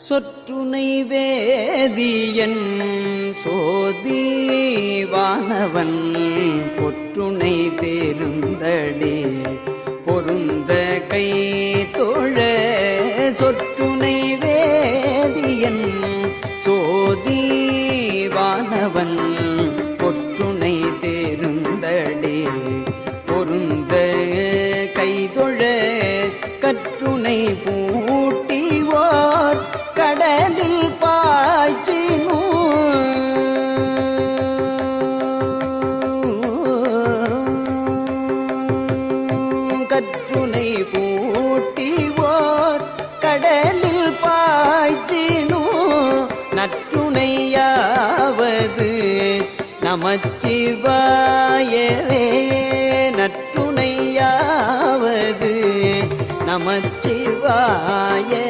சொற்றுனை வேதியன் சோதி வானவன் பொற்றுனை பெருந்தடே பொருந்த கை தோழ சொற்றுனை வேதியன் சோதி வானவன் பொற்றுனை தேருந்தடே பொருந்த கைதொழ கற்றுனை பூ கற்றுனை பூட்டிவோர் கடலில் பாய்ச்சினோ நற்றுணையாவது நமச்சிவாயவே. நற்றுணையாவது நமச்சிவாயே